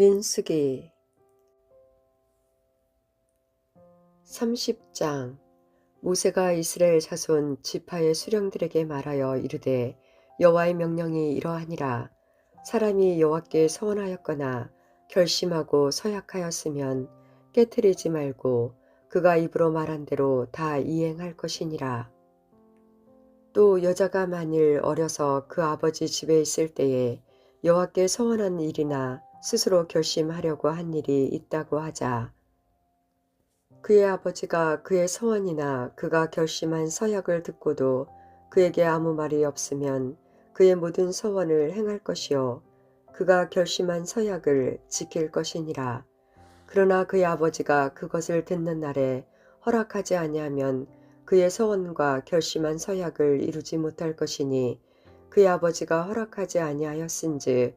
민수기. 30장. 모세가 이스라엘 자손 지파의 수령들에게 말하여 이르되 여호와의 명령이 이러하니라. 사람이 여호와께 서원하였거나 결심하고 서약하였으면 깨뜨리지 말고 그가 입으로 말한 대로 다 이행할 것이니라. 또 여자가 만일 어려서 그 아버지 집에 있을 때에 여호와께 서원한 일이나 스스로 결심하려고 한 일이 있다고 하자. 그의 아버지가 그의 서원이나 그가 결심한 서약을 듣고도 그에게 아무 말이 없으면 그의 모든 서원을 행할 것이요. 그가 결심한 서약을 지킬 것이니라. 그러나 그의 아버지가 그것을 듣는 날에 허락하지 아니하면 그의 서원과 결심한 서약을 이루지 못할 것이니 그의 아버지가 허락하지 아니하였은즉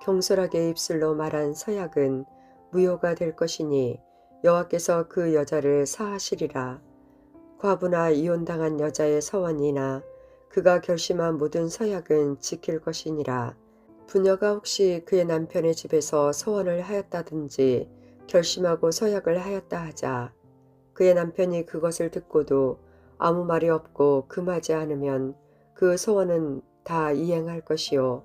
경솔하게 입술로 말한 서약은 무효가 될 것이니 여호와께서 그 여자를 사하시리라. 과부나 이혼당한 여자의 서원이나 그가 결심한 모든 서약은 지킬 것이니라. 부녀가 혹시 그의 남편의 집에서 서원을 하였다든지 결심하고 서약을 하였다 하자 그의 남편이 그것을 듣고도 아무 말이 없고 금하지 않으면 그 서원은 다 이행할 것이요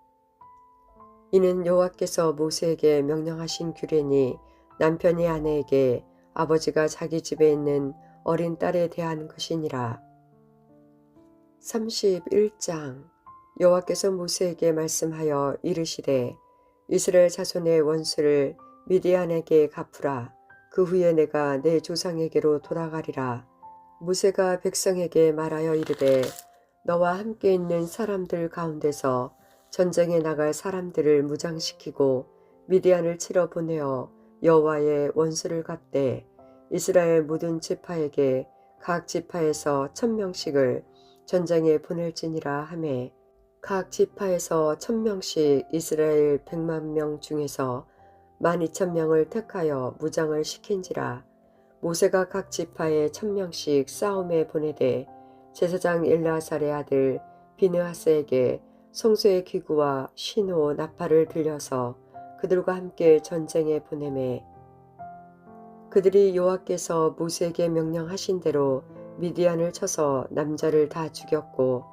이는 여호와께서 모세에게 명령하신 규례니 남편이 아내에게 아버지가 자기 집에 있는 어린 딸에 대한 것이니라. 31장 여호와께서 모세에게 말씀하여 이르시되 이스라엘 자손의 원수를 미디안에게 갚으라. 그 후에 내가 내 조상에게로 돌아가리라. 모세가 백성에게 말하여 이르되 너와 함께 있는 사람들 가운데서 전쟁에 나갈 사람들을 무장시키고 미디안을 치러 보내어 여호와의 원수를 갚되 이스라엘 모든 지파에게 각 지파에서 천명씩을 전쟁에 보낼지니라 하매. 각 지파에서 천명씩 이스라엘 백만 명 중에서 만 이천 명을 택하여 무장을 시킨지라. 모세가 각 지파에 천명씩 싸움에 보내되 제사장 엘라살의 아들 비느하스에게 성소의 기구와 신호 나팔을 들려서 그들과 함께 전쟁에 보내매 그들이 여호와께서 모세에게 명령하신 대로 미디안을 쳐서 남자를 다 죽였고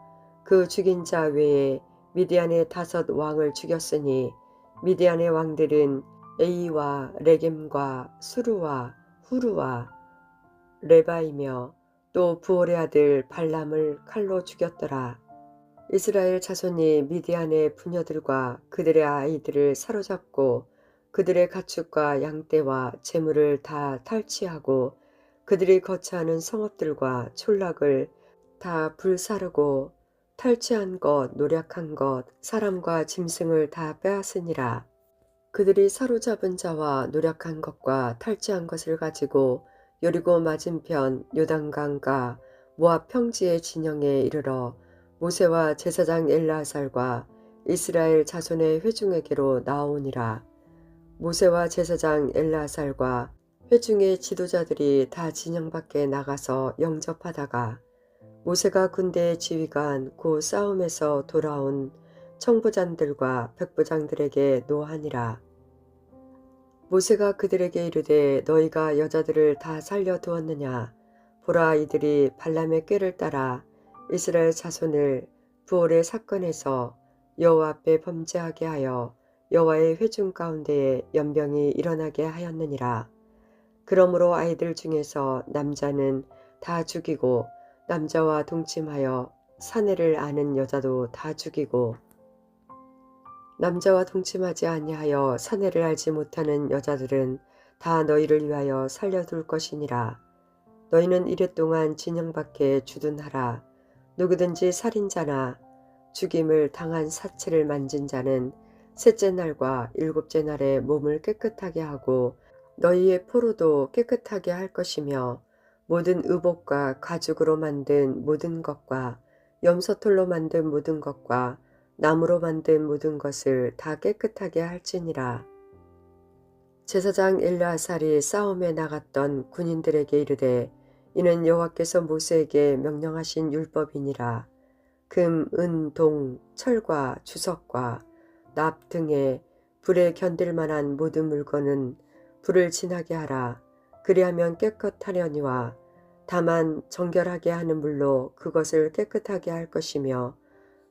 그 죽인 자 외에 미디안의 다섯 왕을 죽였으니 미디안의 왕들은 에이와 레겜과 수루와 후루와 레바이며 또 부올의 아들 발람을 칼로 죽였더라. 이스라엘 자손이 미디안의 부녀들과 그들의 아이들을 사로잡고 그들의 가축과 양떼와 재물을 다 탈취하고 그들이 거처하는 성읍들과 촌락을 다 불사르고 탈취한 것, 노력한 것, 사람과 짐승을 다 빼앗으니라. 그들이 사로잡은 자와 노력한 것과 탈취한 것을 가지고 여리고 맞은편 요단강과 모압 평지의 진영에 이르러 모세와 제사장 엘라살과 이스라엘 자손의 회중에게로 나오니라. 모세와 제사장 엘라살과 회중의 지도자들이 다 진영 밖에 나가서 영접하다가 모세가 군대의 지휘관 고 싸움에서 돌아온 청부장들과 백부장들에게 노하니라. 모세가 그들에게 이르되 너희가 여자들을 다 살려 두었느냐 보라 이들이 발람의 꾀를 따라 이스라엘 자손을 부올의 사건에서 여호와 앞에 범죄하게 하여 여호와의 회중 가운데에 연병이 일어나게 하였느니라. 그러므로 아이들 중에서 남자는 다 죽이고 남자와 동침하여 사내를 아는 여자도 다 죽이고 남자와 동침하지 아니하여 사내를 알지 못하는 여자들은 다 너희를 위하여 살려둘 것이니라. 너희는 이랫동안 진영 밖에 주둔하라. 누구든지 살인자나 죽임을 당한 사체를 만진 자는 셋째 날과 일곱째 날에 몸을 깨끗하게 하고 너희의 포로도 깨끗하게 할 것이며 모든 의복과 가죽으로 만든 모든 것과 염소털로 만든 모든 것과 나무로 만든 모든 것을 다 깨끗하게 할지니라. 제사장 엘르아살이 싸움에 나갔던 군인들에게 이르되 이는 여호와께서 모세에게 명령하신 율법이니라. 금, 은, 동, 철과 주석과 납 등의 불에 견딜 만한 모든 물건은 불을 지나게 하라. 그리하면 깨끗하려니와 다만 정결하게 하는 물로 그것을 깨끗하게 할 것이며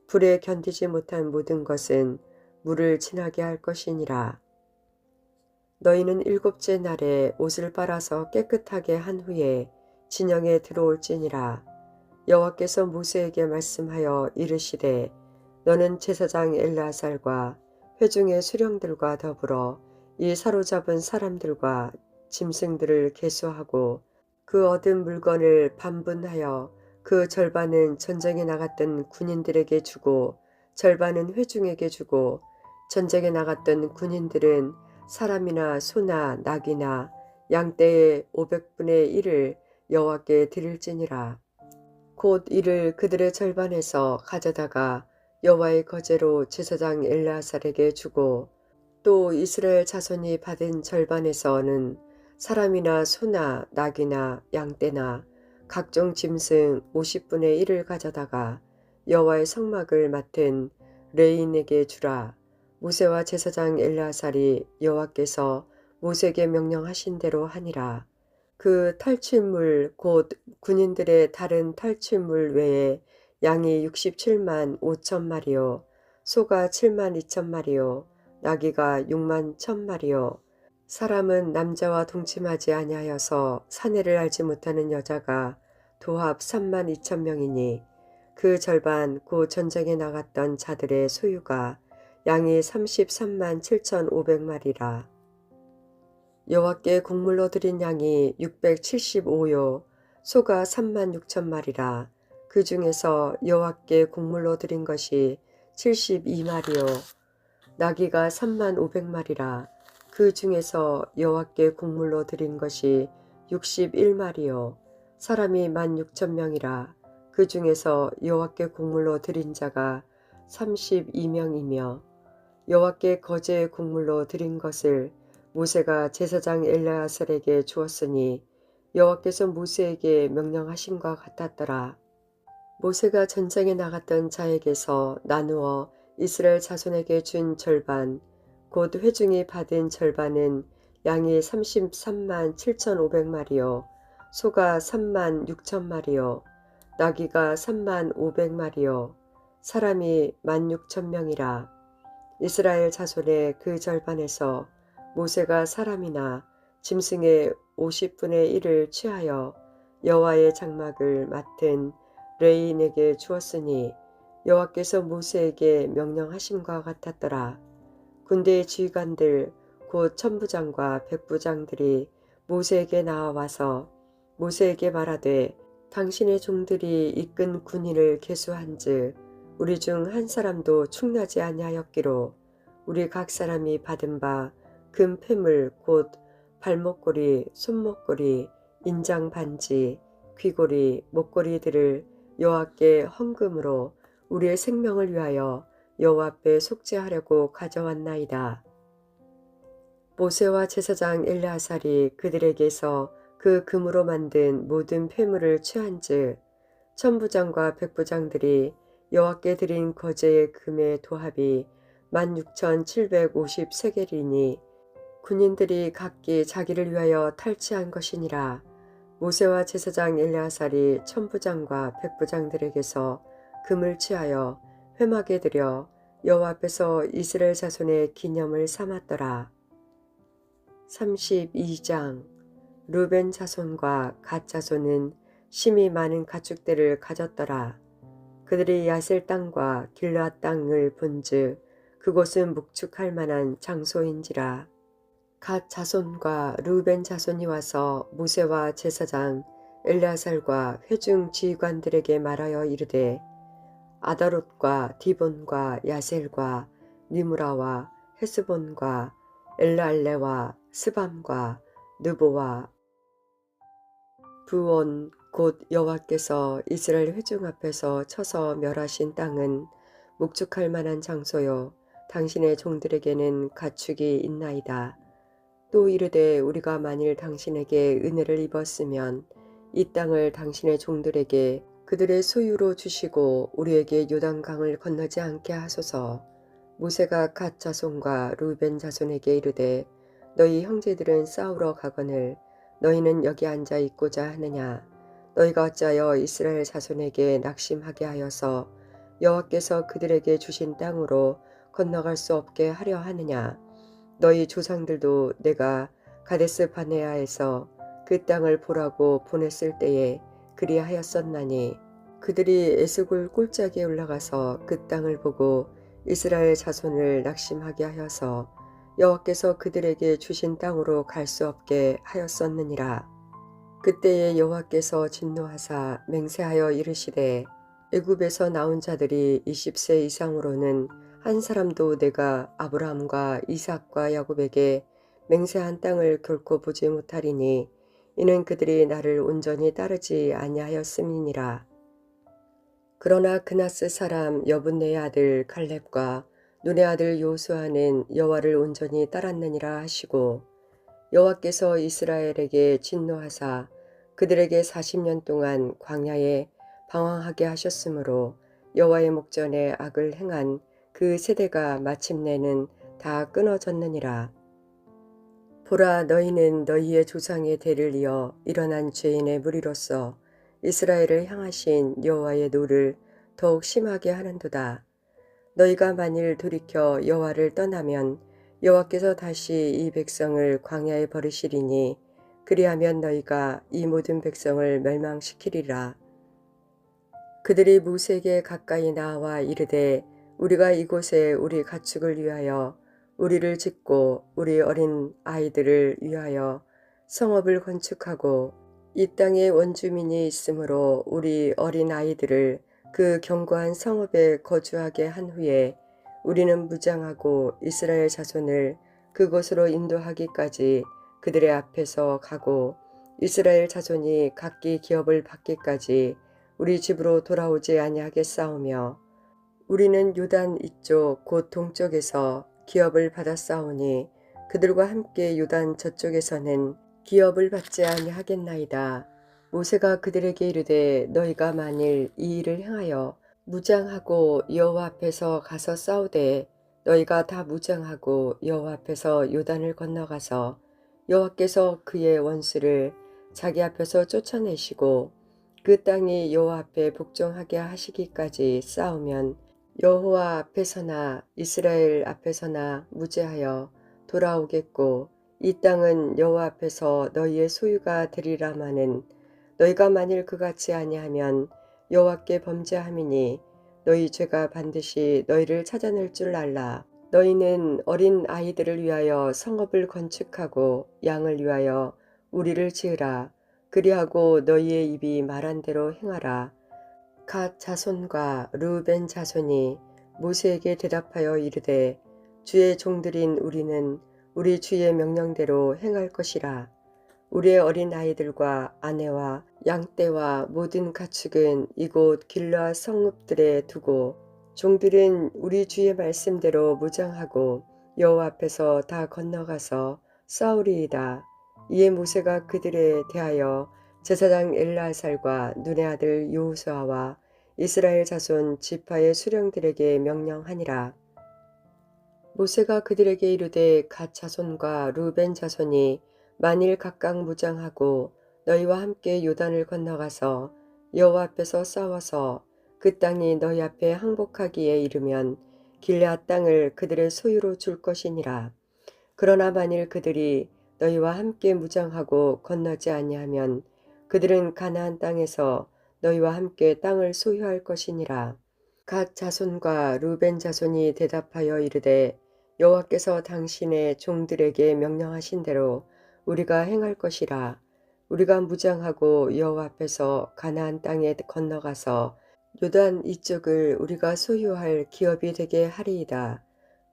불에 견디지 못한 모든 것은 물을 지나게 할 것이니라. 너희는 일곱째 날에 옷을 빨아서 깨끗하게 한 후에 진영에 들어올지니라. 여호와께서 모세에게 말씀하여 이르시되 너는 제사장 엘라살과 회중의 수령들과 더불어 이 사로잡은 사람들과 짐승들을 계수하고 그 얻은 물건을 반분하여 그 절반은 전쟁에 나갔던 군인들에게 주고 절반은 회중에게 주고 전쟁에 나갔던 군인들은 사람이나 소나 낙이나 양떼의 500분의 1을 여호와께 드릴지니라. 곧 이를 그들의 절반에서 가져다가 여호와의 거제로 제사장 엘라살에게 주고 또 이스라엘 자손이 받은 절반에서는 사람이나 소나 낙이나 양떼나 각종 짐승 50분의 1을 가져다가 여호와의 성막을 맡은 레인에게 주라. 모세와 제사장 엘라살이 여호와께서 모세에게 명령하신 대로 하니라. 그 탈취물 곧 군인들의 다른 탈취물 외에 양이 67만 5천 마리요 소가 7만 2천 마리요 나귀가 6만 1천 마리요 사람은 남자와 동침하지 아니하여서 사내를 알지 못하는 여자가 도합 3만 2천 명이니 그 절반 고 전쟁에 나갔던 자들의 소유가 양이 33만 7천 5백 마리라. 여호와께 곡물로 드린 양이 675요 소가 3만 6천 마리라. 그 중에서 여호와께 곡물로 드린 것이 72마리요 나귀가 3만 5백마리라. 그 중에서 여호와께 곡물로 드린 것이 61마리요 사람이 1만 6천 명이라. 그 중에서 여호와께 곡물로 드린 자가 32명이며 여호와께 거제의 곡물로 드린 것을 모세가 제사장 엘레아살에게 주었으니 여호와께서 모세에게 명령하신과 같았더라. 모세가 전쟁에 나갔던 자에게서 나누어 이스라엘 자손에게 준 절반 곧 회중이 받은 절반은 양이 33만 7,500마리요 소가 3만 6천마리요 나귀가 3만 500마리요 사람이 1만 6천 명이라 이스라엘 자손의 그 절반에서 모세가 사람이나 짐승의 50분의 1을 취하여 여호와의 장막을 맡은 레인에게 주었으니 여호와께서 모세에게 명령하심과 같았더라. 군대의 지휘관들 곧 천부장과 백부장들이 모세에게 나와와서 모세에게 말하되 당신의 종들이 이끈 군인을 계수한즉 우리 중 한 사람도 충나지 아니하였기로 우리 각 사람이 받은 바 금 폐물 곧 발목걸이, 손목걸이, 인장 반지, 귀걸이, 목걸이들을 여호와께 헌금으로 우리의 생명을 위하여 여호와 앞에 속죄하려고 가져왔나이다. 모세와 제사장 엘레아살이 그들에게서 그 금으로 만든 모든 폐물을 취한즉 천부장과 백부장들이 여호와께 드린 거제의 금의 도합이 16,750세겔이니 군인들이 각기 자기를 위하여 탈취한 것이니라 모세와 제사장 엘레아살이 천부장과 백부장들에게서 금을 취하여 회막에 들여 여호와 앞에서 이스라엘 자손의 기념을 삼았더라. 32장 루벤 자손과 갓 자손은 심이 많은 가축들을 가졌더라. 그들이 야셀 땅과 길라 땅을 본즉 그곳은 묵축할 만한 장소인지라. 갓 자손과 루벤 자손이 와서 모세와 제사장 엘레아살과 회중 지휘관들에게 말하여 이르되 아다롯과 디본과 야셀과 니무라와 헤스본과 엘라알레와 스밤과 느보와 부온 곧 여호와께서 이스라엘 회중 앞에서 쳐서 멸하신 땅은 묵축할 만한 장소요 당신의 종들에게는 가축이 있나이다. 또 이르되 우리가 만일 당신에게 은혜를 입었으면 이 땅을 당신의 종들에게 그들의 소유로 주시고 우리에게 요단강을 건너지 않게 하소서. 모세가 갓 자손과 루벤 자손에게 이르되 너희 형제들은 싸우러 가거늘 너희는 여기 앉아 있고자 하느냐 너희가 어찌하여 이스라엘 자손에게 낙심하게 하여서 여호와께서 그들에게 주신 땅으로 건너갈 수 없게 하려 하느냐 너희 조상들도 내가 가데스 바네아에서 그 땅을 보라고 보냈을 때에 그리하였었나니 그들이 에스골 꼴짝에 올라가서 그 땅을 보고 이스라엘 자손을 낙심하게 하여서 여호와께서 그들에게 주신 땅으로 갈 수 없게 하였었느니라. 그때에 여호와께서 진노하사 맹세하여 이르시되 애굽에서 나온 자들이 20세 이상으로는 한 사람도 내가 아브라함과 이삭과 야곱에게 맹세한 땅을 결코 보지 못하리니 이는 그들이 나를 온전히 따르지 아니하였음이니라. 그러나 그나스 사람 여분네의 아들 칼렙과 눈의 아들 요수아는 여호와를 온전히 따랐느니라 하시고 여호와께서 이스라엘에게 진노하사 그들에게 40년 동안 광야에 방황하게 하셨으므로 여호와의 목전에 악을 행한 그 세대가 마침내는 다 끊어졌느니라. 보라 너희는 너희의 조상의 대를 이어 일어난 죄인의 무리로서 이스라엘을 향하신 여호와의 노를 더욱 심하게 하는도다. 너희가 만일 돌이켜 여호와를 떠나면 여호와께서 다시 이 백성을 광야에 버리시리니 그리하면 너희가 이 모든 백성을 멸망시키리라. 그들이 무세에게 가까이 나와 이르되 우리가 이곳에 우리 가축을 위하여 우리를 짓고 우리 어린 아이들을 위하여 성읍을 건축하고 이 땅에 원주민이 있으므로 우리 어린 아이들을 그 견고한 성읍에 거주하게 한 후에 우리는 무장하고 이스라엘 자손을 그곳으로 인도하기까지 그들의 앞에서 가고 이스라엘 자손이 각기 기업을 받기까지 우리 집으로 돌아오지 아니하겠사오며 우리는 요단 이쪽 곧 동쪽에서 기업을 받았사오니 그들과 함께 요단 저쪽에서는 기업을 받지 아니하겠나이다. 모세가 그들에게 이르되 너희가 만일 이 일을 행하여 무장하고 여호와 앞에서 가서 싸우되 너희가 다 무장하고 여호와 앞에서 요단을 건너가서 여호와께서 그의 원수를 자기 앞에서 쫓아내시고 그 땅이 여호와 앞에 복종하게 하시기까지 싸우면 여호와 앞에서나 이스라엘 앞에서나 무죄하여 돌아오겠고 이 땅은 여호와 앞에서 너희의 소유가 되리라마는 너희가 만일 그같이 아니하면 여호와께 범죄함이니 너희 죄가 반드시 너희를 찾아낼 줄 알라. 너희는 어린 아이들을 위하여 성읍을 건축하고 양을 위하여 우리를 지으라. 그리하고 너희의 입이 말한 대로 행하라. 갓 자손과 루벤 자손이 모세에게 대답하여 이르되 주의 종들인 우리는 우리 주의 명령대로 행할 것이라. 우리의 어린 아이들과 아내와 양떼와 모든 가축은 이곳 길라 성읍들에 두고 종들은 우리 주의 말씀대로 무장하고 여호와 앞에서 다 건너가서 싸우리이다. 이에 모세가 그들에 대하여 제사장 엘라살과 눈의 아들 요호수아와 이스라엘 자손 지파의 수령들에게 명령하니라. 모세가 그들에게 이르되 갓 자손과 루벤 자손이 만일 각각 무장하고 너희와 함께 요단을 건너가서 여호와 앞에서 싸워서 그 땅이 너희 앞에 항복하기에 이르면 길앗 땅을 그들의 소유로 줄 것이니라. 그러나 만일 그들이 너희와 함께 무장하고 건너지 아니하면 그들은 가나안 땅에서 너희와 함께 땅을 소유할 것이니라. 갓 자손과 루벤 자손이 대답하여 이르되 여호와께서 당신의 종들에게 명령하신 대로 우리가 행할 것이라. 우리가 무장하고 여호와 앞에서 가나안 땅에 건너가서 요단 이쪽을 우리가 소유할 기업이 되게 하리이다.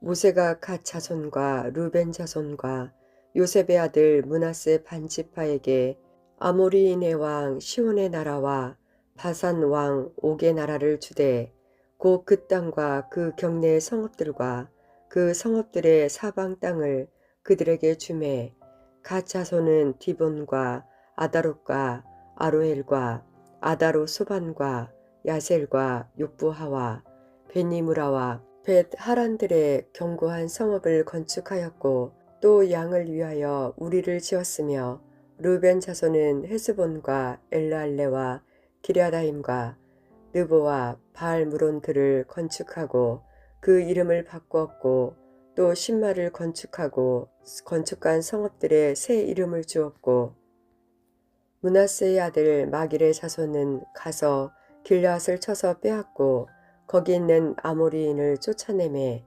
모세가 갓 자손과 루벤 자손과 요셉의 아들 문하세 반지파에게 아모리인의 왕 시온의 나라와 바산 왕 옥의 나라를 주되 곧 그 땅과 그 경내의 성읍들과 그 성읍들의 사방 땅을 그들에게 주매 갓 자손은 디본과 아다롯과 아로엘과 아다로 소반과 야셀과 욕부하와 베니무라와 벳 하란들의 견고한 성읍을 건축하였고 또 양을 위하여 우리를 지었으며 루벤 자손은 헤스본과 엘라알레와 기랴다임과 느보와 바알 무론들을 건축하고 그 이름을 바꾸었고 또 신마를 건축하고 건축한 성읍들의 새 이름을 주었고 문하세의 아들 마길의 자손은 가서 길앗을 쳐서 빼앗고 거기 있는 아모리인을 쫓아내매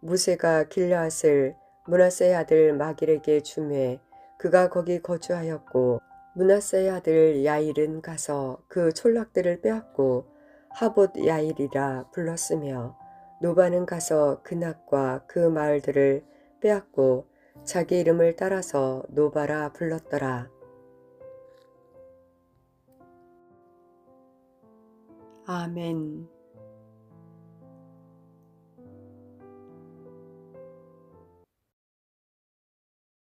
무세가 길앗을 문하세의 아들 마길에게 주매 그가 거기 거주하였고 문하세의 아들 야일은 가서 그 촌락들을 빼앗고 하봇 야일이라 불렀으며 노바는 가서 그낙과 그 마을들을 빼앗고 자기 이름을 따라서 노바라 불렀더라. 아멘.